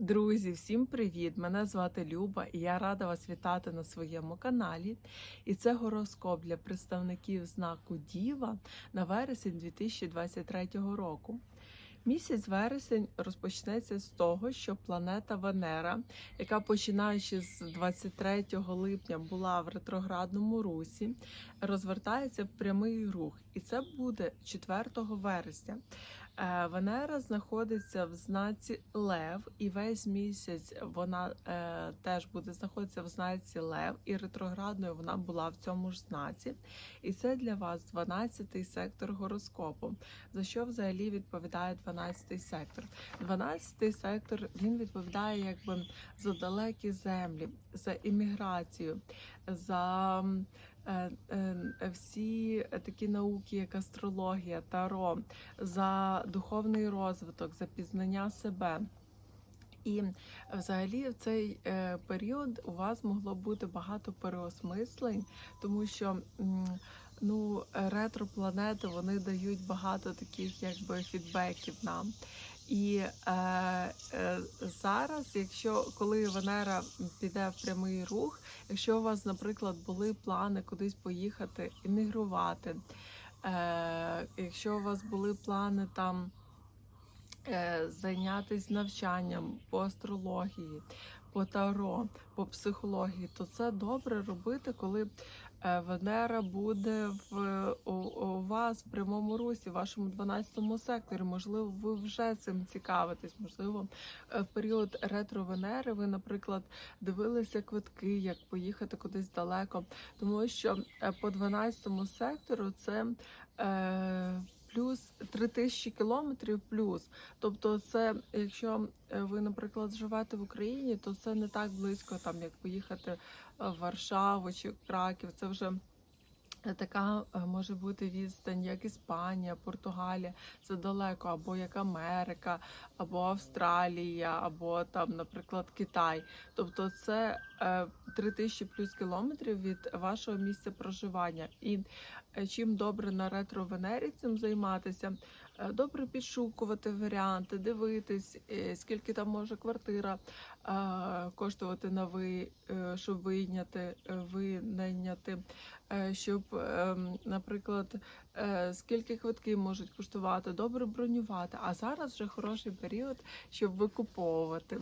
Друзі, всім привіт! Мене звати Люба і я рада вас вітати на своєму каналі. І це гороскоп для представників знаку Діва на вересень 2023 року. Місяць вересень розпочнеться з того, що планета Венера, яка починаючи з 23 липня була в ретроградному русі, розвертається в прямий рух, і це буде 4 вересня. Е, Венера знаходиться в знаці Лев, і весь місяць вона е, теж буде знаходитися в знаці Лев, і ретроградною вона була в цьому ж знаці. І це для вас 12-й сектор гороскопу. За що взагалі відповідає 12-й сектор? 12-й сектор він відповідає якби за далекі землі, за імміграцію, за е, е, всі такі науки, як астрологія, таро, за духовний розвиток, за пізнання себе. І взагалі в цей е, період у вас могло бути багато переосмислень, тому що ну, ретропланети вони дають багато таких якби фідбеків нам. І е, зараз, якщо коли Венера піде в прямий рух, якщо у вас, наприклад, були плани кудись поїхати, іммігрувати, е, якщо у вас були плани там е, зайнятися навчанням по астрології, по таро, по психології, то це добре робити, коли Венера буде в у, у вас в прямому русі, в вашому 12 секторі. Можливо, ви вже цим цікавитесь. Можливо, е, в період ретро Венери ви, наприклад, дивилися квитки, як поїхати кудись далеко, тому що е, по 12 сектору це. Е, Плюс 3000 кілометрів плюс. Тобто, це якщо е, ви, наприклад, живете в Україні, то це не так близько, там як поїхати е, в Варшаву чи Краків. Це вже така е, може бути відстань, як Іспанія, Португалія, це далеко, або як Америка, або Австралія, або там, наприклад, Китай. Тобто, це е, 3000 плюс кілометрів від вашого місця проживання. І е, чим добре на ретро Венері цим займатися, е, добре підшукувати варіанти, дивитись, е, скільки там може квартира е, коштувати на ви, е, щоб вийняти, е, винайняти, е, щоб, ем, наприклад, е, скільки квитки можуть коштувати, добре бронювати. А зараз вже хороший період, щоб викуповувати.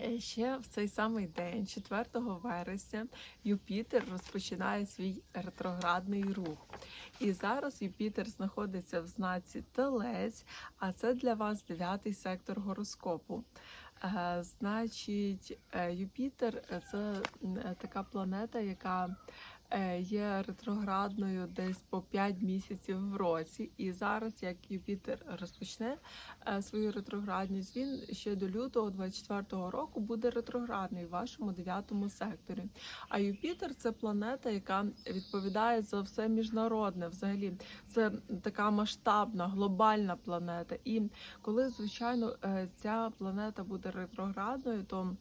Е, Ще в цей самий день, 4 вересня, Юпітер розпочинає свій ретроградний рух. І зараз Юпітер знаходиться в знаці Телець, а це для вас дев'ятий сектор гороскопу. Е, Значить, е, Юпітер це така планета, яка є ретроградною десь по 5 місяців в році. І зараз, як Юпітер розпочне е, свою ретроградність, він ще до лютого 24-го року буде ретроградний в вашому дев'ятому секторі. А Юпітер це планета, яка відповідає за все міжнародне. Взагалі, це така масштабна, глобальна планета. І коли, звичайно, е, ця планета буде ретроградною, то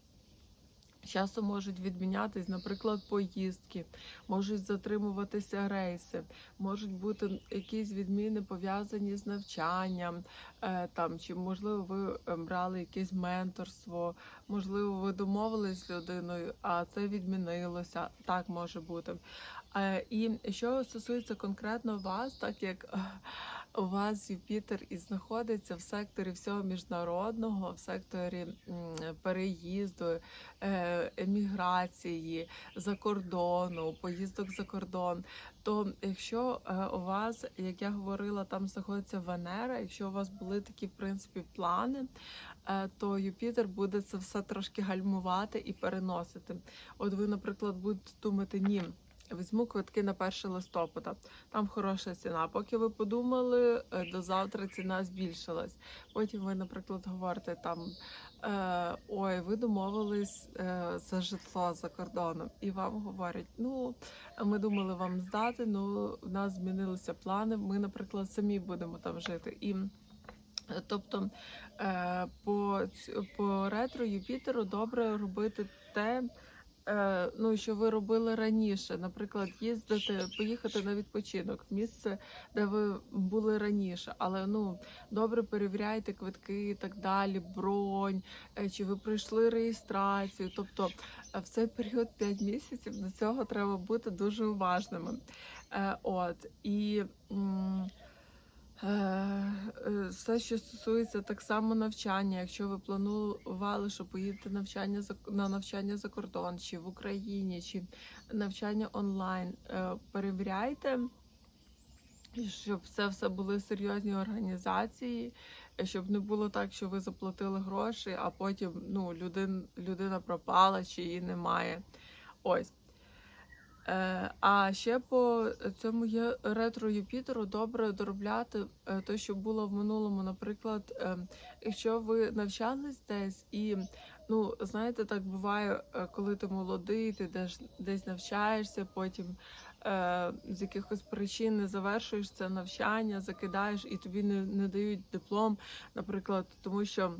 Часто можуть відмінятись, наприклад, поїздки, можуть затримуватися рейси, можуть бути якісь відміни пов'язані з навчанням, е, там чи можливо ви е, брали якесь менторство, можливо, ви домовились з людиною, а це відмінилося. Так може бути. Е, І що стосується конкретно вас, так як у вас Юпітер і знаходиться в секторі всього міжнародного, в секторі переїзду, е, еміграції за кордону, поїздок за кордон. То якщо е, у вас, як я говорила, там знаходиться Венера, якщо у вас були такі в принципі плани, е, то Юпітер буде це все трошки гальмувати і переносити. От ви, наприклад, будете думати, ні. Візьму квитки на 1 листопада. Там хороша ціна. Поки ви подумали, е, до завтра ціна збільшилась. Потім ви, наприклад, говорите там: е, ой, ви домовились е, за житло за кордоном, і вам говорять: ну ми думали вам здати, ну в нас змінилися плани. Ми, наприклад, самі будемо там жити. І Тобто по, по ретро Юпітеру добре робити те, ну, що ви робили раніше. Наприклад, їздити, поїхати на відпочинок в місце, де ви були раніше. Але ну добре перевіряйте квитки і так далі, бронь, е, чи ви пройшли реєстрацію. Тобто е, в цей період 5 місяців до цього треба бути дуже уважними. Е, От і. м, Е, е, Все, що стосується так само навчання, якщо ви планували, що поїдете навчання на навчання за кордон, чи в Україні, чи навчання онлайн, е, перевіряйте, щоб це все були серйозні організації, е, щоб не було так, що ви заплатили гроші, а потім ну, людин, людина пропала чи її немає. Ось. Е, а ще по цьому є ретро Юпітеру добре доробляти е, те, що було в минулому. Наприклад, е, якщо ви навчались десь і ну знаєте, так буває, коли ти молодий, ти десь, десь навчаєшся, потім е, з якихось причин не завершуєш це навчання, закидаєш і тобі не, не дають диплом, наприклад, тому що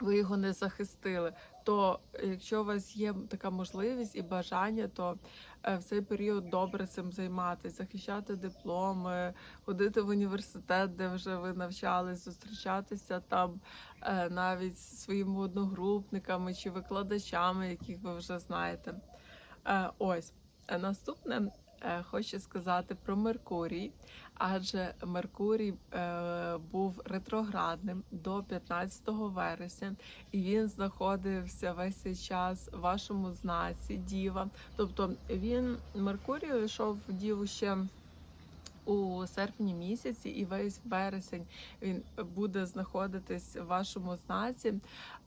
ви його не захистили. То якщо у вас є така можливість і бажання, то е, в цей період добре цим займатися, захищати дипломи, ходити в університет, де вже ви навчались, зустрічатися там е, навіть зі своїми одногрупниками чи викладачами, яких ви вже знаєте. Е, Ось наступне. Е, Хочу сказати про Меркурій, адже Меркурій е, був ретроградним до 15 вересня, і він знаходився весь цей час в вашому знаці Діва. Тобто він Меркурій йшов в Діву ще у серпні місяці, і весь вересень він буде знаходитись в вашому знаці,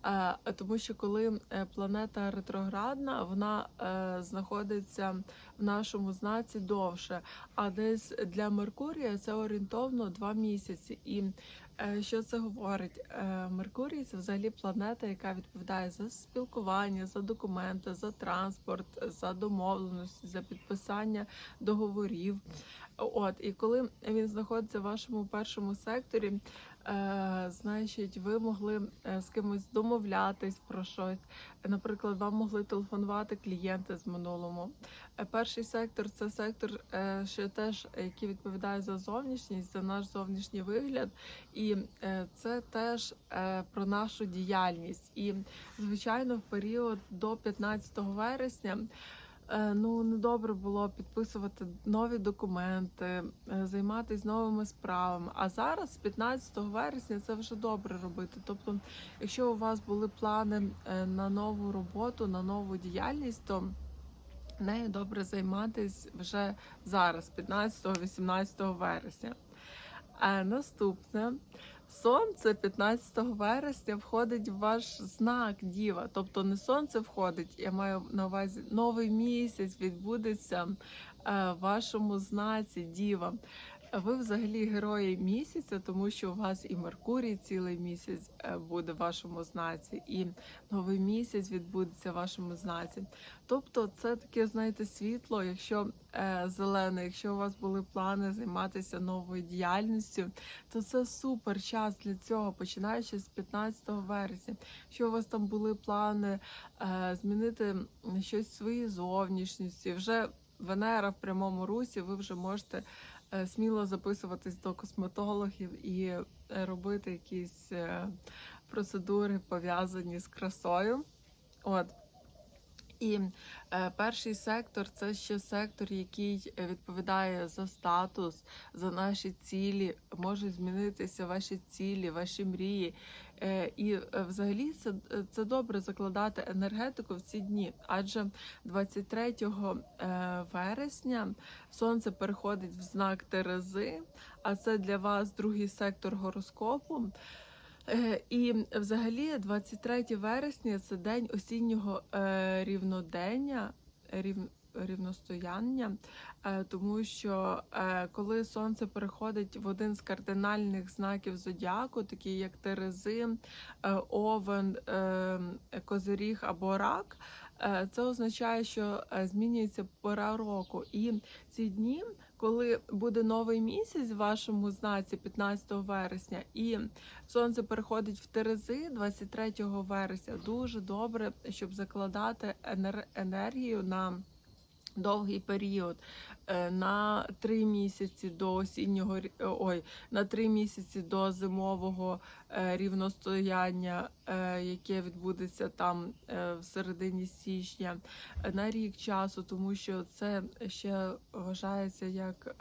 Е, тому що коли е, планета ретроградна, вона е, знаходиться в нашому знаці довше. А десь для Меркурія це орієнтовно два місяці. І що це говорить? Меркурій це взагалі планета, яка відповідає за спілкування, за документи, за транспорт, за домовленості, за підписання договорів. От і коли він знаходиться в вашому першому секторі, е, значить, ви могли е, з кимось домовлятись про щось. Наприклад, вам могли телефонувати клієнти з минулому. Е, Перший сектор це сектор, е, ще теж який відповідає за зовнішність, за наш зовнішній вигляд, і е, це теж е, про нашу діяльність. І звичайно, в період до 15 вересня. Е, Ну, недобре було підписувати нові документи, е, займатися новими справами. А зараз, з 15 вересня, це вже добре робити. Тобто, якщо у вас були плани е, на нову роботу, на нову діяльність, то нею добре займатись вже зараз, 15-18 вересня. А наступне сонце 15 вересня входить в ваш знак Діва. Тобто не сонце входить, я маю на увазі новий місяць відбудеться е, в вашому знаці Діва. Ви взагалі герої місяця, тому що у вас і Меркурій цілий місяць е, буде в вашому знаці, і новий місяць відбудеться в вашому знаці. Тобто, це таке, знаєте, світло, якщо е, зелене, якщо у вас були плани займатися новою діяльністю, то це супер час для цього, починаючи з 15 вересня. Якщо у вас там були плани е, змінити щось в своїй зовнішністі, вже Венера в прямому русі, ви вже можете сміло записуватись до косметологів і е, робити якісь е, процедури пов'язані з красою. От. І е, перший сектор це ще сектор, який е, відповідає за статус, за наші цілі, можуть змінитися ваші цілі, ваші мрії. Е, і е, взагалі це, е, це добре закладати енергетику в ці дні, адже 23 е, вересня сонце переходить в знак Терези, а це для вас другий сектор гороскопу. І взагалі 23 вересня це день осіннього рівнодення, рів, рівностояння, е, тому що е, коли сонце переходить в один з кардинальних знаків зодіаку, такі як Терези, е, Овен, Козиріг або Рак, це означає, що змінюється пора року. І ці дні, коли буде новий місяць в вашому знаці 15 вересня, і сонце переходить в Терези 23 вересня, дуже добре, щоб закладати енергію на довгий період. е, На три місяці до осіннього е, ой, на три місяці до зимового е, рівностояння, яке відбудеться там в середині січня, на рік часу, тому що це ще вважається як.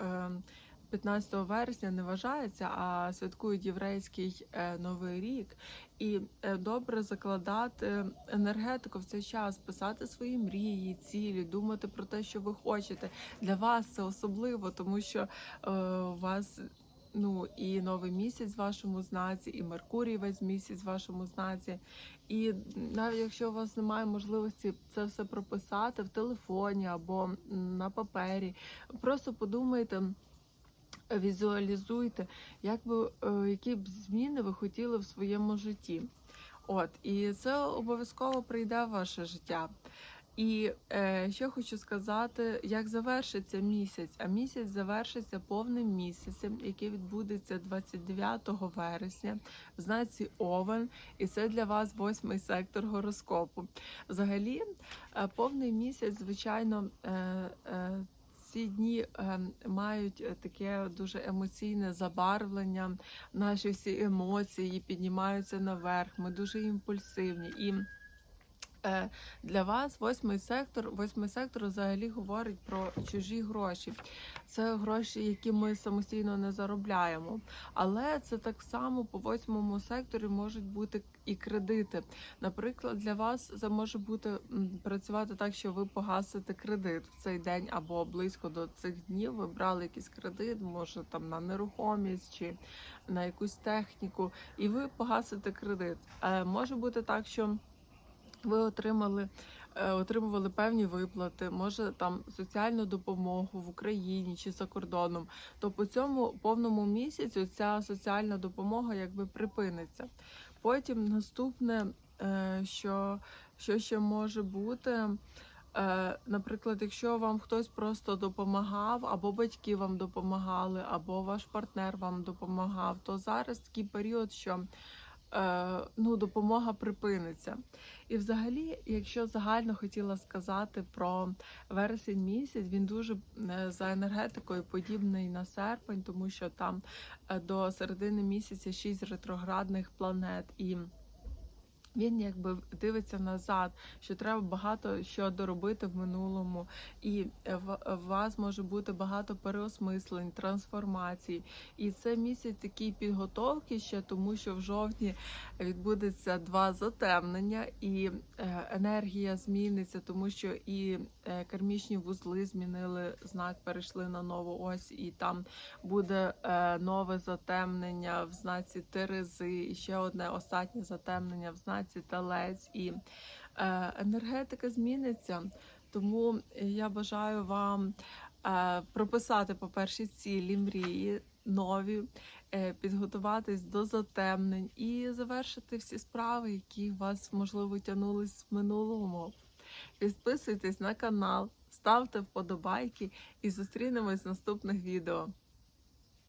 Е, 15 вересня не вважається, а святкують єврейський е, новий рік. І е, добре закладати енергетику в цей час, писати свої мрії, цілі, думати про те, що ви хочете. Для вас це особливо, тому що е, у вас ну і новий місяць в вашому знаці, і Меркурій весь місяць в вашому знаці. І навіть якщо у вас немає можливості це все прописати в телефоні або на папері, просто подумайте. Візуалізуйте, як би е, які б зміни ви хотіли в своєму житті. От, і це обов'язково прийде в ваше життя. І е, ще хочу сказати, як завершиться місяць. А місяць завершиться повним місяцем, який відбудеться 29 вересня в знаці Овен, і це для вас восьмий сектор гороскопу. Взагалі, е, повний місяць, звичайно, е, е, ці дні е, мають е, таке дуже емоційне забарвлення. Наші всі емоції піднімаються наверх. Ми дуже імпульсивні. І е, для вас восьмий сектор, восьмий сектор взагалі говорить про чужі гроші. Це гроші, які ми самостійно не заробляємо. Але це так само по восьмому секторі можуть бути і кредити. Наприклад, для вас це може бути працювати так, що ви погасите кредит в цей день або близько до цих днів. Ви брали якийсь кредит, може там на нерухомість чи на якусь техніку, і ви погасите кредит. Е, може бути так, що ви отримали. е, Отримували певні виплати, може там соціальну допомогу в Україні чи за кордоном. То по цьому повному місяцю ця соціальна допомога якби припиниться. Потім наступне, е, що, що ще може бути. Е, Наприклад, якщо вам хтось просто допомагав, або батьки вам допомагали, або ваш партнер вам допомагав, то зараз такий період, що ну, допомога припиниться. І взагалі, якщо загально хотіла сказати про вересень місяць, він дуже е, за енергетикою подібний на серпень, тому що там е, до середини місяця шість ретроградних планет і. Він якби дивиться назад, що треба багато що доробити в минулому, і е, в вас може бути багато переосмислень, трансформацій. І це місяць такий підготовки ще, тому що в жовтні відбудеться два затемнення, і е, енергія зміниться, тому що і е, кармічні вузли змінили знак, перейшли на нову ось, і там буде нове затемнення в знаці Терези, і ще одне останнє затемнення в знаці Телець. І е, енергетика зміниться. Тому я бажаю вам е, прописати, по-перше, цілі мрії нові, е, підготуватись до затемнень і завершити всі справи, які вас можливо тягнулись в минулому. Підписуйтесь на канал, ставте вподобайки і зустрінемось в наступних відео.